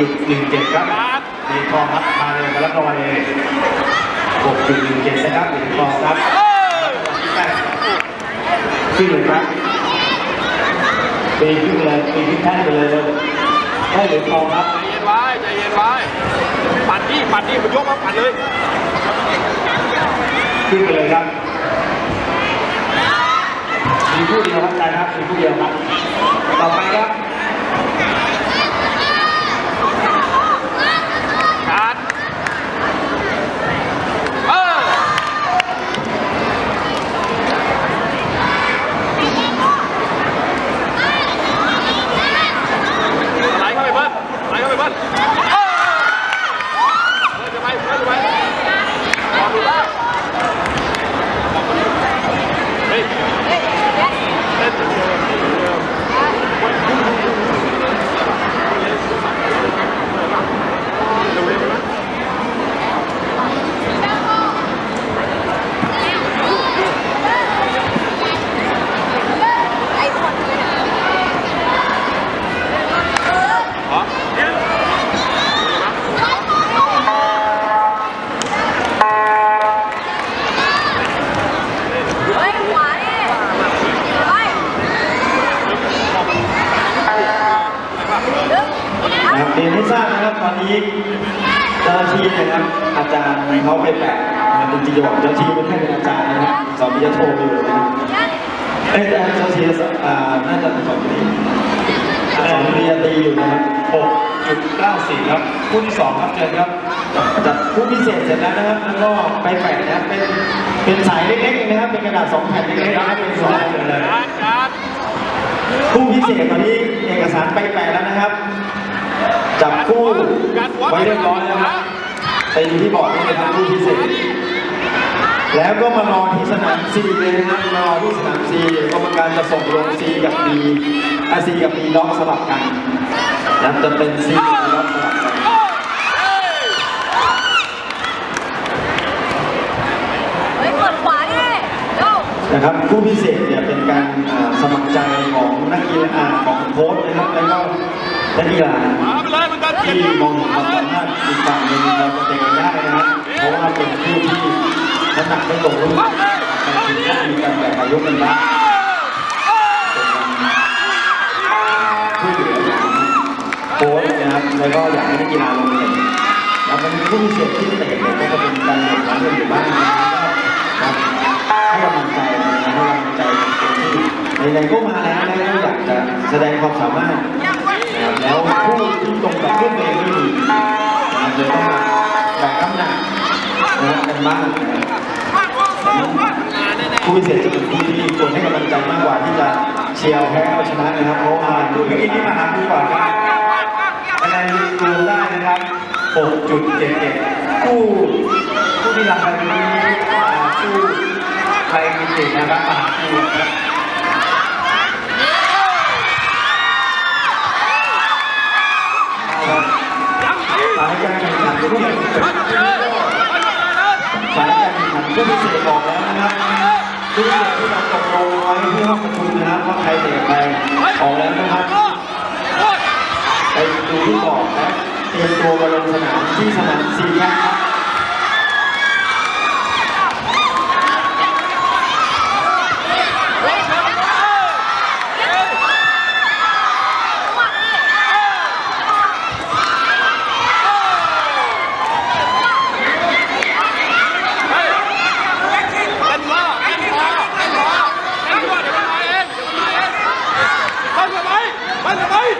6.17 ครับเหรียญทองครับมาเลยมารับรางวัลเลย6.17 นะครับเหรียญทองครับขึ้นเลยครับปีนขึ้นเลยปีนขึ้นแท่นไปเลยเลยได้เหรียญทองครับใจเย็นไว้ใจเย็นไว้ปัดดิปัดดิมันยกมาปัดเลยขึ้นไปเลยครับมีผู้เดียวครับอาจารย์ครับมีผู้เดียวครับ ต่อไปครับ การดเออไหลเข้าไปเบิ้ลไหลเข้าไปเบิ้ลเออเบิ้ลจะไปเบิ้ลจะไปรอดูได้เฮ้ยเล่นเหมือนเดิมเหมือนเดิมเร็วๆไปไหม好，นะค รับเรียนให้ทราบนะครับตอนนี้เจ้าที่นะครับ อาจารย์เขาไปแปะนะครับจริงจะบอกเจ้าที่ไม่ใช่เป็นอาจารย์นะครับสอนปริญญาโทอยู่นะครับเอ้ยแต่เจ้าที่อ่าน่าจะสอนปริญญาสอนปริญญาตรีอยู่นะครับ6.94 ครับคู่ที่สองครับเชิญครับจัดคู่พิเศษเสร็จแล้วนะครับแล้วก็ไปแปะนะครับเป็นเป็นสายเล็กๆนะครับเป็นกระดาษสองแผ่นเล็กๆนะครับเป็นสองแผ่นเลยการการคู่พิเศษตอนนี้เอกสารไปแปะแล้วนะครับ จับคู่ไว้เรียบร้อยแล้วครับไปอยู่ที่บอร์ดนี่นะครับคู่พิเศษแล้วก็มารอที่สนามซีเลยนะครับมารอที่สนามซีกรรมการจะส่งลงซีกับบีอาซีกับบีล็อกสลับกันนะครับจะเป็นซีกับบีล็อกสลับกันนะครับคู่พิเศษเนี่ยเป็นการอ่าสมัครใจของนักกีฬาของโค้ชนะครับแล้วก็ นักกีฬามาไปเลยมันกันที่มองเห็นความสามารถอีกฝั่งหนึ่งเราจะเตะกันได้นะครับเพราะว่าเป็นผู้ที่น้ำหนักไม่ตกรุ่นในทีมก็มีการแบ่งอายุกันบ้างผู้เหลือของโค้ชนะครับแล้วก็อยากให้นักกีฬาลงเตะแล้วมันมีผู้พิเศษที่เตะเนี่ยก็จะเป็นการหลงรักกันอยู่บ้างนะครับให้กำลังใจนะครับให้กำลังใจเป็นที่ไหนๆก็มาแล้วนะก็อยากจะแสดงความสามารถนะครับ แล้วผู้ที่ตรงกับเรื่องตัวเองไม่ดีนะครับเลยต้องแบกน้ำหนักนะกันบ้างผู้พิเศษจะเป็นผู้ที่ควรให้กำลังใจมากกว่าที่จะเชียร์แพ้เอาชนะนะครับเพราะว่าดูเมื่อกี้ที่มาหาผู้ก่อนครับคะแนนรวมได้นะครับ 6.77ผู้ผู้ที่รำกันนี้อ่าผู้ใครมีเก่งนะครับมาหาผู้ครับ การแข่งขันผู้พิเศษบอกแล้วนะครับทุกอย่างที่เราตกลงไว้ที่องประชุณนะครับว่าใครเตะใครออกแล้วนะครับไปดูที่บอกนะเตรียมตัวมาลงสนามที่สนามสี่แยกครับ ấy